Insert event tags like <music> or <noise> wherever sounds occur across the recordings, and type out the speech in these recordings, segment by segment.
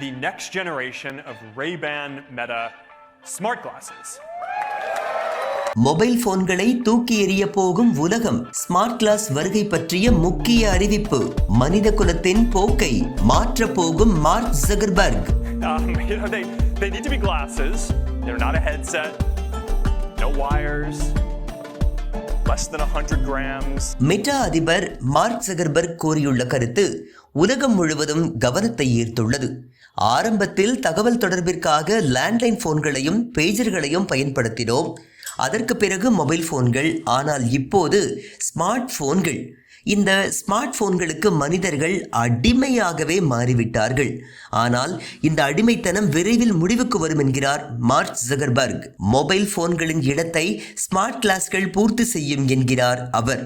the next generation of Ray-Ban Meta smart glasses. Mobile போன்களை தூக்கி எறிய போகும் உலகம் ஸ்மார்ட் கிளாஸ் வருகை பற்றிய முக்கிய அறிவிப்பு மனித குலத்தின் போக்கை மாற்றப் போகும் Mark Zuckerberg Um, <laughs> you know, they, they need to be glasses. They're not a headset. No wires. Less than 100 grams. Meta அதிபர் மார்க் ஜகர்பர்க் கூறியுள்ள கருத்து உலகம் முழுவதும் கவனத்தை ஈர்த்துள்ளது ஆரம்பத்தில் தகவல் தொடர்பிற்காக லேண்ட்லைன் போன்களையும் பேஜர்களையும் பயன்படுத்தினோம். அதற்கு பிறகு மொபைல் போன்கள் ஆனால் இப்போது ஸ்மார்ட் போன்கள் இந்த ஸ்மார்ட் போன்களுக்கு மனிதர்கள் அடிமையாகவே மாறிவிட்டார்கள். ஆனால் இந்த அடிமைத்தனம் விரைவில் முடிவுக்கு வரும் என்கிறார் மார்க் ஜகர்பர்க். மொபைல் போன்களின் இடத்தை ஸ்மார்ட் கிளாஸ்கள் பூர்த்தி செய்யும் என்கிறார் அவர்.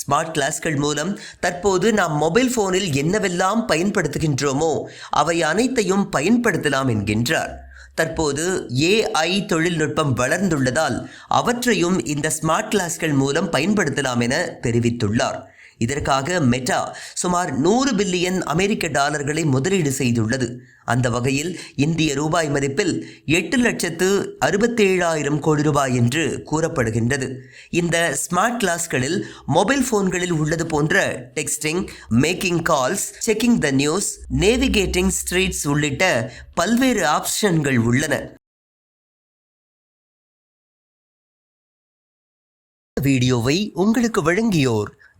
ஸ்மார்ட் கிளாஸ்கள் மூலம் தற்போது நாம் மொபைல் போனில் என்னவெல்லாம் பயன்படுத்துகின்றோமோ அவை அனைத்தையும் பயன்படுத்தலாம் என்கின்றார். தற்போது ஏஐ தொழில்நுட்பம் வளர்ந்துள்ளதால் அவற்றையும் இந்த ஸ்மார்ட் கிளாஸ்கள் மூலம் பயன்படுத்தலாம் என தெரிவித்துள்ளார். இதற்காக மெட்டா சுமார் நூறு பில்லியன் அமெரிக்க டாலர்களை முதலீடு செய்துள்ளது. அந்த வகையில் இந்திய ரூபாய் மதிப்பில் எட்டு லட்சத்து அறுபத்தேழாயிரம் கோடி ரூபாய் என்று கூறப்படுகின்றது. இந்த ஸ்மார்ட் கிளாஸ்களில் மொபைல் போன்களில் உள்ளது போன்ற texting making calls checking the news navigating streets உள்ளிட்ட பல்வேறு ஆப்ஷன்கள் உள்ளன. வீடியோவை உங்களுக்கு வழங்கியோர்